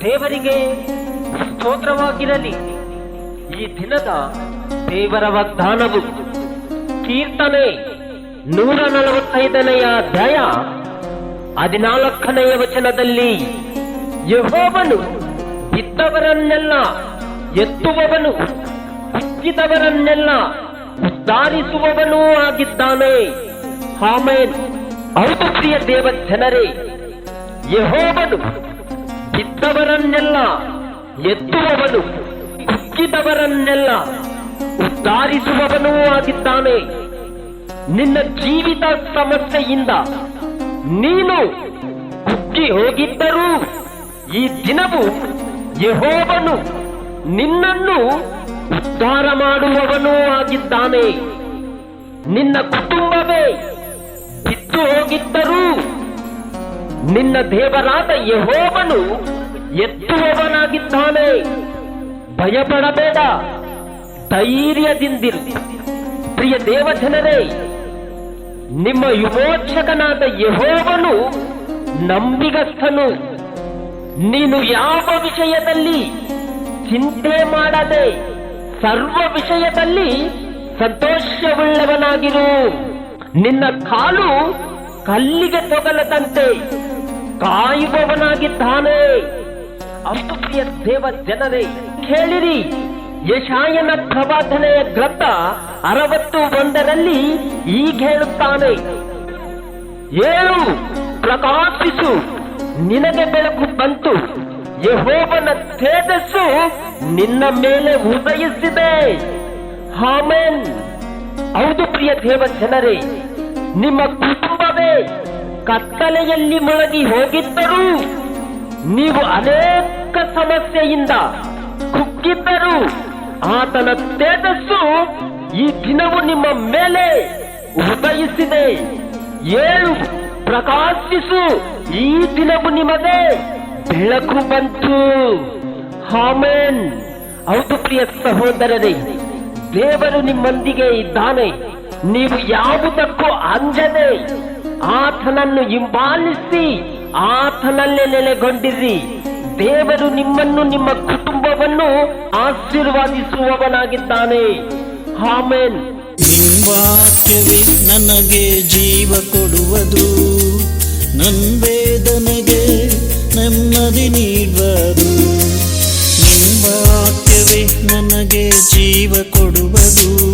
ದೇವರಿಗೆ ಸ್ತೋತ್ರವಾಗಿರಲಿ. ಈ ದಿನದ ದೇವರ ವಾಗ್ದಾನವು ಕೀರ್ತನೆ ನೂರ ನಲವತ್ತೈದನೆಯ ಅಧ್ಯಾಯ ಹದಿನಾಲ್ಕನೆಯ ವಚನದಲ್ಲಿ ಯಹೋವನು ಬಿದ್ದವರನ್ನೆಲ್ಲ ಎತ್ತುವವನು ಕುಗ್ಗಿದವರನ್ನೆಲ್ಲ ಉದ್ಧಾರಿಸುವವನೂ ಆಗಿದ್ದಾನೆ. ಆಮೇನ್. ಹೌದು ಪ್ರಿಯ ದೇವ ಜನರೇ ಯಹೋವನು ಬಿದ್ದವರನ್ನೆಲ್ಲ, ಎತ್ತುವವನು ಕುಕ್ಕಿದವರನ್ನೆಲ್ಲ ಉದ್ಧಾರಿಸುವವನೂ ಆಗಿದ್ದಾನೆ. ನಿನ್ನ ಜೀವಿತ ಸಮಸ್ಯೆಯಿಂದ ನೀನು ಕುಕ್ಕಿ ಹೋಗಿದ್ದರೂ ಈ ದಿನವು ಯಹೋವನು ನಿನ್ನನ್ನು ಉದ್ಧಾರ ಮಾಡುವವನೂ ಆಗಿದ್ದಾನೆ. ನಿನ್ನ ಕುಟುಂಬವೇ ಬಿದ್ದು ಹೋಗಿದ್ದರೂ ನಿನ್ನ ದೇವರಾದ ಯಹೋವನು ಎತ್ತುವವನಾಗಿದ್ದಾನೆ. ಭಯಪಡಬೇಡ, ಧೈರ್ಯದಿಂದಿರು. ಪ್ರಿಯ ದೇವಜನರೇ, ನಿಮ್ಮ ವಿಮೋಚಕನಾದ ಯಹೋವನು ನಂಬಿಗಸ್ಥನು. ನೀನು ಯಾವ ವಿಷಯದಲ್ಲಿ ಚಿಂತೆ ಮಾಡದೆ ಸರ್ವ ವಿಷಯದಲ್ಲಿ ಸಂತೋಷವುಳ್ಳವನಾಗಿರು. ನಿನ್ನ ಕಾಲು ಕಲ್ಲಿಗೆ ತೊಗಲದಂತೆ ಕಾಯುವವನಾಗಿದ್ದಾನೆ. ಅಂಬುಪ್ರಿಯ ಪ್ರಿಯ ದೇವ ಜನರೇ, ಕೇಳಿರಿ, ಯಶಾಯನ ಪ್ರವಾದನೆಯ ಗ್ರಂಥ ಅರವತ್ತು ಒಂದರಲ್ಲಿ ಈಗ ಹೇಳುತ್ತಾನೆ, ಏಳು ಪ್ರಕಾಶಿಸು, ನಿನಗೆ ಬೆಳಕು ಬಂತು ಯಹೋವನ ತೇಜಸ್ಸು ನಿನ್ನ ಮೇಲೆ ಉದಯಿಸಿದೆ. ಹಾಮೇನ್ ಹೌದು ಪ್ರಿಯ ದೇವ ಜನರೇ ನಿಮ್ಮ ಕುಟುಂಬವೇ ಕತ್ತಲೆಯಲ್ಲಿ ಮುಳುಗಿ ಹೋಗಿದ್ದರೂ ನೀವು ಅನೇಕ ಸಮಸ್ಯೆಯಿಂದ ಕುಗ್ಗಿದ್ದರೂ ಆತನ ತೇಜಸ್ಸು ಈ ದಿನವು ನಿಮ್ಮ ಮೇಲೆ ಉದಯಿಸಿದೆ. ಏಳು ಪ್ರಕಾಶಿಸು ಈ ದಿನವು ನಿಮಗೆ ಬೆಳಕು ಬಂತು. ಹಾಮೇನ್ ಹೌದು ಪ್ರಿಯ ಸಹೋದರರೇ, ದೇವರು ನಿಮ್ಮೊಂದಿಗೆ ಇದ್ದಾನೆ. ನೀವು ಯಾವುದಕ್ಕೂ ಅಂಜದೆ ಆತನನ್ನು ಹಿಂಬಾಲಿಸಿ ಆತನಲ್ಲೇ ನೆಲೆಗೊಂಡಿರಿ. ದೇವರು ನಿಮ್ಮನ್ನು ನಿಮ್ಮ ಕುಟುಂಬವನ್ನು ಆಶೀರ್ವಾದಿಸುವವನಾಗಿದ್ದಾನೆ. ಹಾಮೇನ್ ನಿನ್ವಾಕ್ಯವೇ ನನಗೆ ಜೀವ ಕೊಡುವುದು. ನನ್ ವೇದನೆಗೆ ನೆಮ್ಮದಿ ನೀಡುವುದು. ನಿನ್ವಾಕ್ಯವೇ ನನಗೆ ಜೀವ ಕೊಡುವುದು.